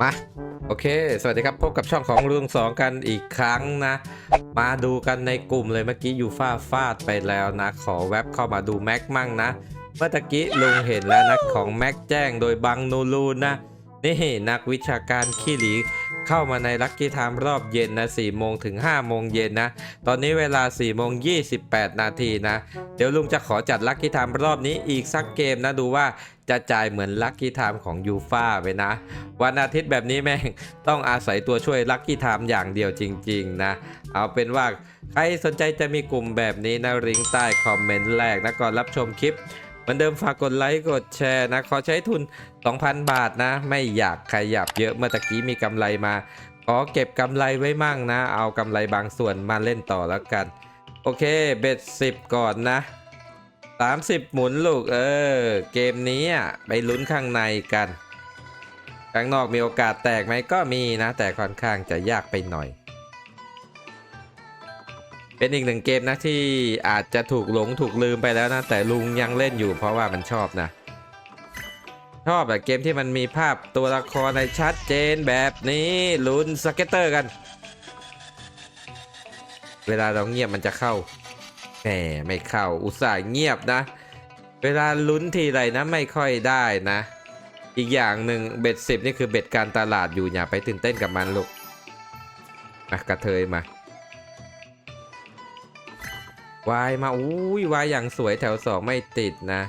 มาโอเค สวัสดีครับพบกับช่องของลุงสองกันอีกครั้งนะ มาดูกันในกลุ่มเลยเมื่อกี้ยูฟ่าฟาดไปแล้วนะ ขอแว็บเข้ามาดูแม็กมั่งนะ เมื่อกี้ลุงเห็นแล้วนะของแม็กแจ้งโดยบังนูรูนนะ นี่นักวิชาการขี้หลีเข้ามาในลัคกี้ไทม์รอบเย็นนะ4โมงถึง5โมงเย็นนะ ตอนนี้เวลา4โมง28 นาทีนะ เดี๋ยวลุงจะขอจัดลัคกี้ไทม์รอบนี้อีกสักเกมนะดูว่าจะจ่ายเหมือนลัคกี้ไทม์ของยูฟ่าไปนะ วันอาทิตย์แบบนี้แม่งต้องอาศัยตัวช่วยลัคกี้ไทม์อย่างเดียวจริง ๆ นะ เอาเป็นว่า ใครสนใจจะมีกลุ่มแบบนี้นะลิงใต้คอมเมนต์แรกนะก่อนรับชมคลิป เหมือนเดิมฝากกดไลค์กดแชร์นะ ขอใช้ทุน 2,000 บาทนะ ไม่อยากขยับเยอะเมื่อตะกี้มีกำไรมาขอเก็บกำไรไว้มั่งนะ เอากำไรบางส่วนมาเล่นต่อแล้วกัน โอเคเบ็ด10 ก่อนนะ 30 หมุนลูกเออ เกมนี้อะไปลุ้นข้างในกันข้างนอกมีโอกาสแตกไหมก็มีนะ แต่ค่อนข้างจะยากไปหน่อย เป็นอีกหนึ่งเกมนะที่อาจจะถูกหลงถูกลืมไปแล้วนะ แต่ลุงยังเล่นอยู่เพราะว่ามันชอบนะ ชอบแบบเกมที่มันมีภาพตัวละครในชัดเจนแบบนี้ลุ้นสเก็ตเตอร์กัน เวลาเราเงียบมันจะเข้าแหมไม่เข้าอุตส่าห์เงียบนะ เวลาลุ้นทีไรนะไม่ค่อยได้นะ อีกอย่างหนึ่งเบ็ดสิบนี่คือเบ็ดการตลาดอยู่อย่าไปตื่นเต้นกับมันลูกมากระเทยมา วายมาอุ้ยวายอย่างสวยแถวสองไม่ติดนะ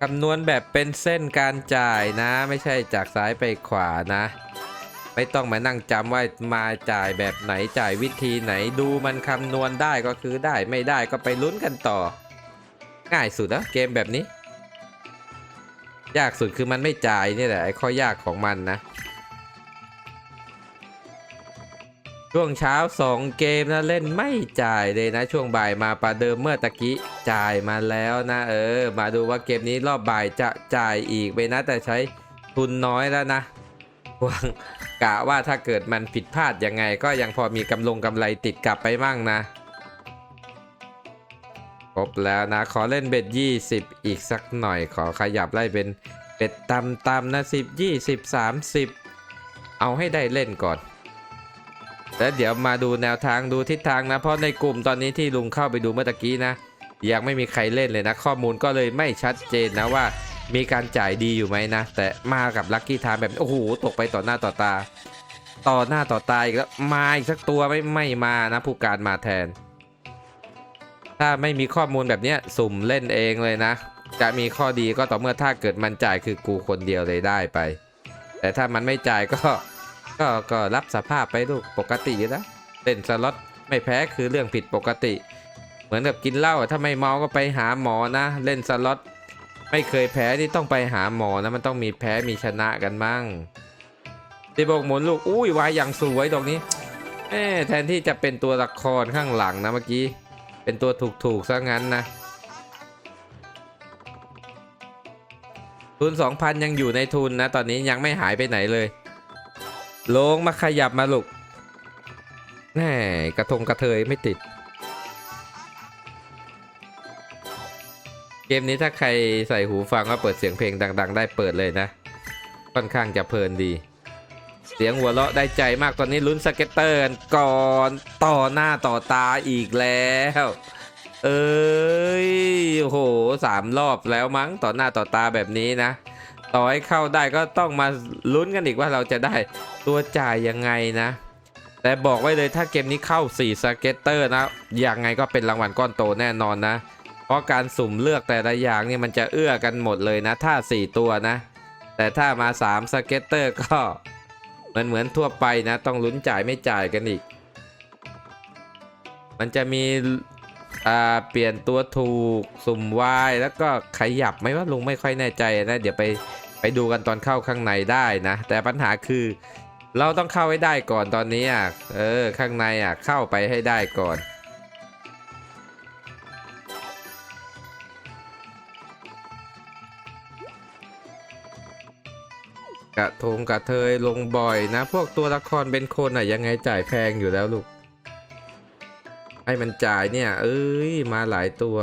คำนวณแบบเป็นเส้นการจ่ายนะ ไม่ใช่จากซ้ายไปขวานะ ไม่ต้องมานั่งจำว่ามาจ่ายแบบไหนจ่ายวิธีไหนดูมันคำนวณได้ก็คือได้ไม่ได้ก็ไปลุ้นกันต่อ ง่ายสุดนะเกมแบบนี้ ยากสุดคือมันไม่จ่ายนี่แหละไอ้ข้อยากของมันนะ ช่วงเช้า 2 เกมนะเล่นไม่จ่ายเลยนะ ช่วงบ่ายมาประเดิมเมื่อตะกี้จ่ายมาแล้วนะ เออ มาดูว่าเกมนี้รอบบ่ายจะจ่ายอีกไปนะ แต่ใช้ทุนน้อยแล้วนะหวังกะว่าถ้าเกิดมันผิดพลาดยังไง ก็ยังพอมีกำลงกำไรติดกลับไปมั่งนะครบแล้วนะ ขอเล่นเบ็ด20 อีกสักหน่อย ขอขยับไล่เป็นเบ็ดตำตำนะ10 20 30 เอาให้ได้เล่นก่อน แล้วเดี๋ยวมาดูแนวทางดูทิศทางนะ เพราะในกลุ่มตอนนี้ที่ลุงเข้าไปดูเมื่อกี้นะ ยังไม่มีใครเล่นเลยนะ ข้อมูลก็เลยไม่ชัดเจนนะว่ามีการจ่ายดีอยู่ไหมนะ แต่มากับลัคกี้ไทม์แบบโอ้โหตกไปต่อหน้าต่อตา ต่อหน้าต่อตาอีกแล้วมาอีกสักตัวไม่ไม่มานะ ผู้การมาแทน ถ้าไม่มีข้อมูลแบบนี้สุ่มเล่นเองเลยนะ จะมีข้อดีก็ต่อเมื่อถ้าเกิดมันจ่ายคือกูคนเดียวเลยได้ไป แต่ถ้ามันไม่จ่ายก็ ก็ก็รับสภาพไปลูกปกติอยู่แล้วเล่นสล็อตไม่แพ้คือเรื่องผิดปกติ เหมือนกับกินเหล้าถ้าไม่เมาก็ไปหาหมอนะ เล่นสล็อตไม่เคยแพ้นี่ต้องไปหาหมอนะมันต้องมีแพ้มีชนะกันมั่งตีบกหมุนลูกอุ้ยวายอย่างสวยตรงนี้แม่แทนที่จะเป็นตัวละครข้างหลังนะเมื่อกี้เป็นตัวถูกๆซะงั้นนะทุน2,000 ยังอยู่ในทุนนะ ตอนนี้ยังไม่หายไปไหนเลย ลงมาขยับมาลูกแหมกระทงกระเทยไม่ติด เกมนี้ถ้าใครใส่หูฟังก็เปิดเสียงเพลงดัง ๆ ได้เปิดเลยนะ ค่อนข้างจะเพลินดี เสียงหัวเราะได้ใจมากตอนนี้ลุ้นสเก็ตเตอร์กันก่อนต่อหน้าต่อตาอีกแล้ว เอ้ยโหสามรอบแล้วมั้งต่อหน้าต่อตาแบบนี้นะ ต่อให้เข้าได้ก็ต้องมาลุ้นกันอีกว่าเราจะได้ตัวจ่ายยังไงนะ แต่บอกไว้เลยถ้าเกมนี้เข้า 4สเก็ตเตอร์นะยังไงก็เป็นรางวัลก้อนโตแน่นอนนะ เพราะการสุ่มเลือกแต่ละอย่างนี่มันจะเอื้อกันหมดเลยนะ ถ้า 4 ตัวนะ แต่ถ้ามา 3สเก็ตเตอร์ก็เหมือนเหมือนทั่วไปนะ ต้องลุ้นจ่ายไม่จ่ายกันอีก มันจะมีอ่าเปลี่ยนตัวถูกสุ่มวายแล้วก็ขยับไหม่ว่าลุงไม่ค่อยแน่ใจนะ เดี๋ยวไป ไปดูกันตอนเข้าข้างในได้นะ แต่ปัญหาคือเราต้องเข้าให้ได้ก่อนตอนนี้อะ เออ ข้างในอะ เข้าไปให้ได้ก่อนกระทงกระเทยลงบ่อยนะ พวกตัวละครเป็นคนอะ ยังไงจ่ายแพงอยู่แล้วลูก ให้มันจ่ายเนี่ย เอ้ย มาหลายตัว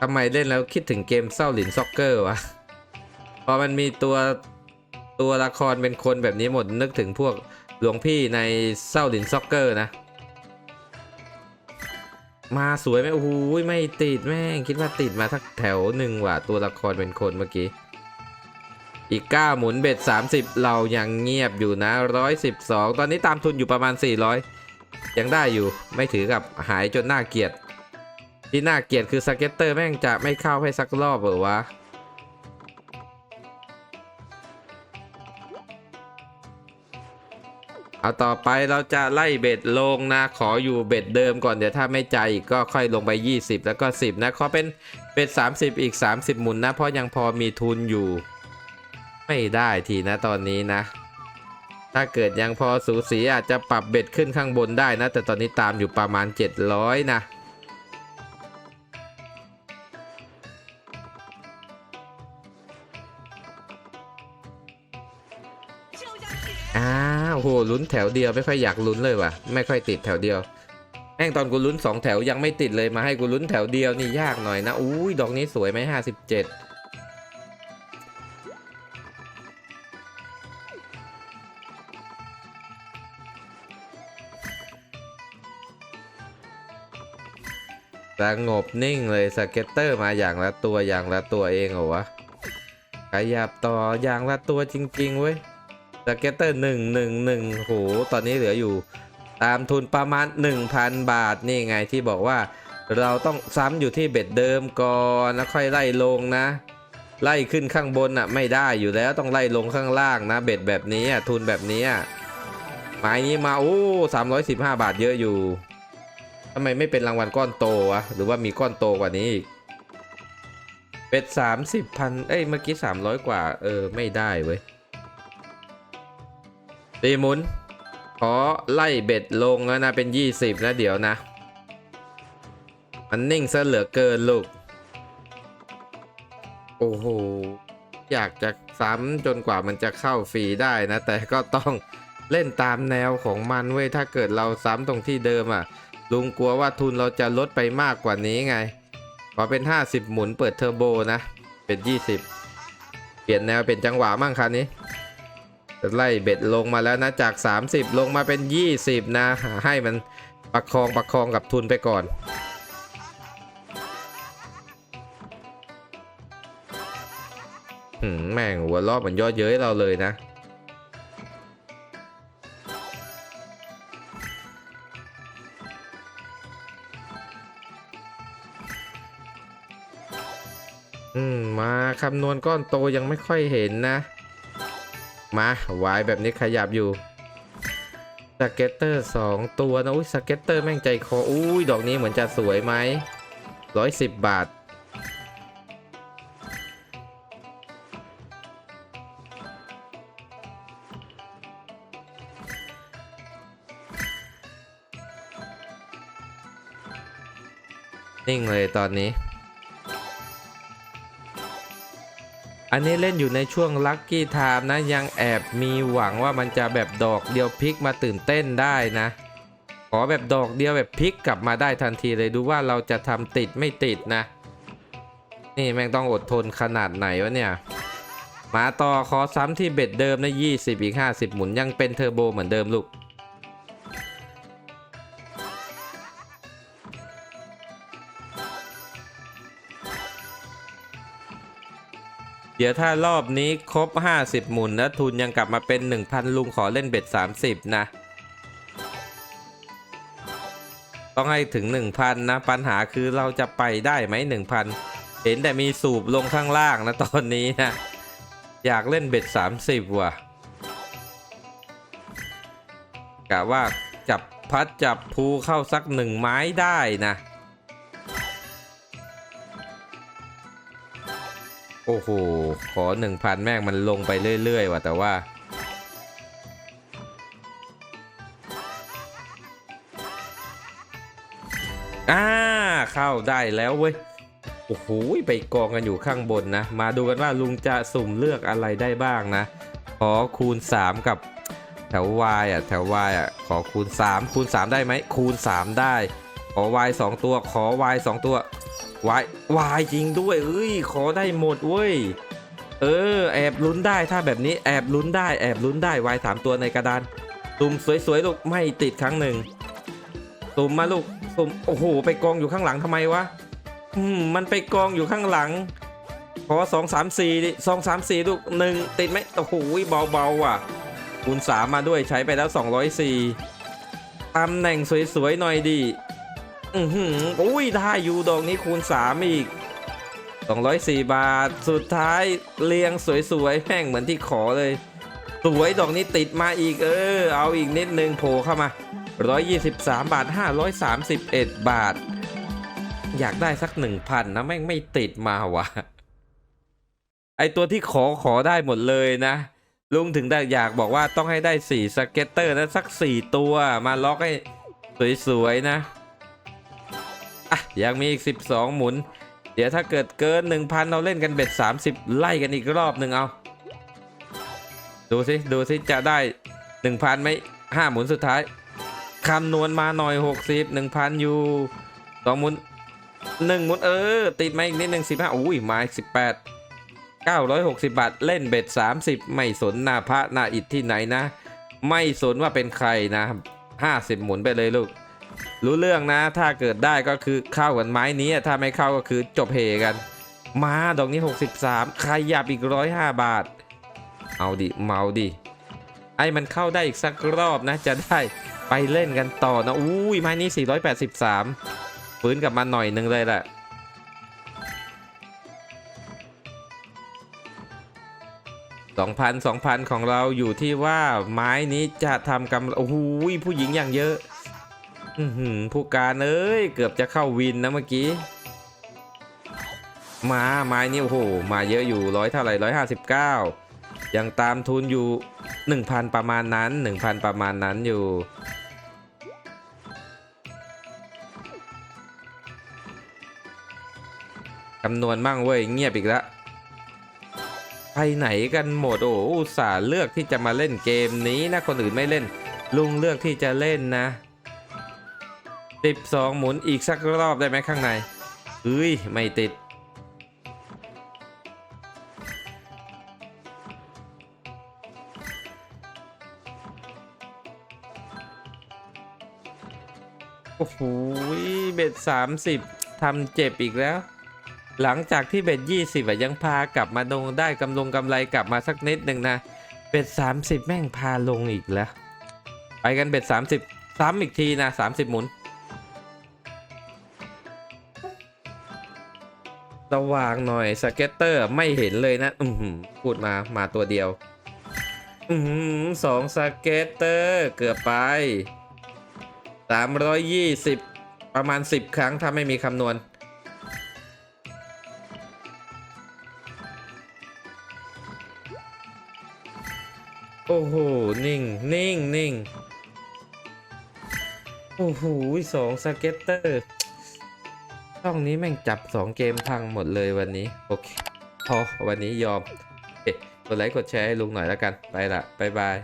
ทำไมเล่นแล้วคิดถึงเกมเศร้าหลินซ็อกเกอร์วะ อมันมีตัวตัวละครเป็นคนแบบนี้หมดนึกถึงพวกหลวงพี่ในเศร้าหลินซ็อกเกอร์นะ มาสวยไหมโอ้โหไม่ติดแม่งคิดว่าติดมาทักแถวหนึ่งว่ะตัวละครเป็นคนเมื่อกี้ อีก 9 หมุนเบ็ด 30 เรายังเงียบอยู่นะ 112 ตอนนี้ตามทุนอยู่ประมาณ 400 ยังได้อยู่ไม่ถือกับหายจนน่าเกลียดที่น่าเกลียดคือสเก็ตเตอร์แม่งจะไม่เข้าให้สักรอบเหรอวะ เอาต่อไปเราจะไล่เบ็ดลงนะ ขออยู่เบ็ดเดิมก่อนเดี๋ยวถ้าไม่ใจอีกก็ค่อยลงไป 20 แล้วก็ 10 นะขอเป็นเบ็ด 30 อีก 30 หมุนนะ เพราะยังพอมีทุนอยู่ ไม่ได้ทีนะตอนนี้นะ ถ้าเกิดยังพอสูสีอาจจะปรับเบ็ดขึ้นข้างบนได้นะ แต่ตอนนี้ตามอยู่ประมาณ 700 นะ โหลุ้นแถวเดียวไม่ค่อยอยากลุ้นเลยว่ะ ไม่ค่อยติดแถวเดียวแม่งตอนกูลุ้นสองแถวยังไม่ติดเลยมาให้กูลุ้นแถวเดียวนี่ยากหน่อยนะอุ้ยดอกนี้สวยไหมห้าสิบเจ็ดสงบนิ่งเลยสเก็ตเตอร์มาอย่างละตัวอย่างละตัวเองเหรอวะขยับต่ออย่างละตัวจริงๆเว้ย สเก็ตเตอร์หนึ่งหนึ่งหนึ่งโหตอนนี้เหลืออยู่ ตามทุนประมาณ 1,000 บาทนี่ไงที่บอกว่า เราต้องซ้ำอยู่ที่เบ็ดเดิมก่อนแล้วค่อยไล่ลงนะ ไล่ขึ้นข้างบนอะไม่ได้อยู่แล้วต้องไล่ลงข้างล่างนะ เบ็ดแบบนี้ทุนแบบนี้อะไม้นี้มาโอ้สามร้อยสิบห้าบาทเยอะอยู่ทำไมไม่เป็นรางวัลก้อนโตวะหรือว่ามีก้อนโตกว่านี้อีกเบ็ดสามสิบพันเอ้ยเมื่อกี้สามร้อยกว่า เออ ไม่ได้เว้ย ตีหมุน ขอไล่เบ็ดลงแล้วนะเป็น 20นะเดี๋ยวนะ มันนิ่งซะเหลือเกินลูก โอ้โห อยากจะซ้ำจนกว่ามันจะเข้าฟรีได้นะ แต่ก็ต้องเล่นตามแนวของมันเว้ย ถ้าเกิดเราซ้ำตรงที่เดิมอะ ลุงกลัวว่าทุนเราจะลดไปมากกว่านี้ไง ขอเป็น 50 หมุนเปิดเทอร์โบนะ เป็น 20 เปลี่ยนแนวเป็นจังหวะมั่งคันนี้ ไล่เบ็ดลงมาแล้วนะจาก 30 ลงมาเป็น 20 นะหาให้มันประคองประคองกับทุนไปก่อน หืมแม่งหัวรอบเหมือนย่อเย้ยเราเลยนะอืมมาคำนวณก้อนโตยังไม่ค่อยเห็นนะ มาวายแบบนี้ขยับอยู่สเก็ตเตอร์สองตัวนะอุ้ยสเก็ตเตอร์แม่งใจคออุ้ยดอกนี้เหมือนจะสวยไหมร้อยสิบบาท นิ่งเลยตอนนี้ อันนี้เล่นอยู่ในช่วงลัคกี้ไทม์นะยังแอบมีหวังว่ามันจะแบบดอกเดียวพลิกมาตื่นเต้นได้นะ ขอแบบดอกเดียวแบบพลิกกลับมาได้ทันทีเลยดูว่าเราจะทำติดไม่ติดนะ นี่แม่งต้องอดทนขนาดไหนวะเนี่ยมาต่อขอซ้ำที่เบ็ดเดิมนะ20 อีก 50 หมุนยังเป็นเทอร์โบเหมือนเดิมลูก เดี๋ยวถ้ารอบนี้ครบ 50 หมุนแล้วทุนยังกลับมาเป็น 1,000 ลุงขอเล่นเบ็ด 30 นะ ต้องให้ถึง 1,000 นะ ปัญหาคือเราจะไปได้ไหม 1,000 เห็นแต่มีสูบลงข้างล่างนะตอนนี้นะ อยากเล่นเบ็ด 30 ว่ะกะว่าจับพัดจับภูเข้าสักหนึ่งไม้ได้นะ โอ้โห ขอหนึ่งพันแม่งมันลงไปเรื่อย ๆ ว่ะ แต่ว่า อ่า เข้าได้แล้วเว้ย โอ้โห ไปกองกันอยู่ข้างบนนะ มาดูกันว่าลุงจะสุ่มเลือกอะไรได้บ้างนะ ขอคูณ 3 กับแถว Y อะ แถว Y อะ ขอคูณ 3 คูณ 3 ได้ไหม คูณ 3 ได้ ขอวายสองตัว ขอวายสองตัว วายวายจริงด้วย เอ้ย ขอได้หมดเว้ย เออ แอบลุ้นได้ถ้าแบบนี้แอบลุ้นได้แอบลุ้นได้วายสามตัวในกระดานตุ่มสวยๆลูกไม่ติดครั้งหนึ่งตุ่มมาลูกตุ่มโอ้โห ไปกองอยู่ข้างหลังทำไมวะอืมมันไปกองอยู่ข้างหลัง ขอสองสามสี่สองสามสี่ลูกหนึ่งติดไหมโอ้โหเบาๆว่ะคูณสามมาด้วยใช้ไปแล้วสองร้อยสี่ตำแหน่งสวยๆหน่อยดิ อือหืออุ้ยได้อยู่ดอกนี้คูณ 3 อีก 204 บาท สุดท้ายเรียงสวยๆแม่งเหมือนที่ขอเลย สวยดอกนี้ติดมาอีกเออ เอาอีกนิดนึงโผล่เข้ามา 123 บาท 531 บาท อยากได้สัก 1,000 นะ แม่งไม่ติดมาวะไอตัวที่ขอขอได้หมดเลยนะลุงถึงได้อยากบอกว่าต้องให้ได้4สเก็ตเตอร์นะสัก 4 ตัวมาล็อกให้สวยๆนะอะ ยังมีอีก 12 หมุน เดี๋ยวถ้าเกิดเกิน 1,000 เราเล่นกันเบ็ด 30 ไล่กันอีกรอบหนึ่งเอา ดูสิ ดูสิ จะได้ 1,000ไหมห้าหมุนสุดท้าย คำนวณมาหน่อย 60 1,000 อยู่สองหมุนหนึ่งหมุนเออ ติดมาอีกนิดหนึ่งสิบ้าอุ้ยมาอีกสิบแปดเก้าร้อยหกสิบบาท เล่นเบ็ด 30 ไม่สนหน้าพระหน้าอิฐที่ไหนนะ ไม่สนว่าเป็นใครนะ 50 หมุนไปเลยลูก รู้เรื่องนะ ถ้าเกิดได้ก็คือเข้ากันไม้นี้ถ้าไม่เข้าก็คือจบเฮกัน มาดอกนี้ 63 ใครหยับอีก105บาท เอาดิ เมาดิ ไอ้มันเข้าได้อีกสักรอบนะ จะได้ไปเล่นกันต่อนะ อุ้ยไม้นี้ 483 ฟื้นกลับมาหน่อยหนึงเลยแหละ2,000 2,000 ของเราอยู่ที่ว่าไม้นี้จะทำกำโอ้โหผู้หญิงอย่างเยอะ ผู้การเอ้ยเกือบจะเข้าวินนะเมื่อกี้ มาไม้นี่โอ้โหมาเยอะอยู่ร้อยเท่าไหร่ร้อยห้าสิบเก้ายังตามทุนอยู่หนึ่งพันประมาณนั้นหนึ่งพันประมาณนั้นอยู่คำนวณบ้างเว้ยเงียบอีกแล้วไปไหนกันหมดโอ้อุตส่าห์เลือกที่จะมาเล่นเกมนี้นะคนอื่นไม่เล่น ลุงเลือกที่จะเล่นนะ 12หมุนอีกสักรอบได้ไหมข้างในเฮ้ย ไม่ติด โอ้โหเบ็ด30ทำเจ็บอีกแล้ว หลังจากที่เบ็ด20อะยังพากลับมาลงได้กำลงกำไรกลับมาสักนิดหนึ่งนะ เบ็ด30แม่งพาลงอีกแล้ว ไปกันเบ็ด30ซ้ำอีกทีนะ30หมุน สว่างหน่อยสเก็ตเตอร์ไม่เห็นเลยนะ อืพูดมามาตัวเดียว อืสองสเก็ตเตอร์เกือบไปสามร้อยยี่สิบประมาณสิบครั้งถ้าไม่มีคำนวณ โอ้โห นิ่ง นิ่ง นิ่ง โอ้โหสองสเก็ตเตอร์ ช่องนี้แม่งจับ 2 เกมพังหมดเลยวันนี้ โอเค พอวันนี้ยอมกดไลค์กดแชร์ให้ลุงหน่อยแล้วกัน ไปละบ๊ายบาย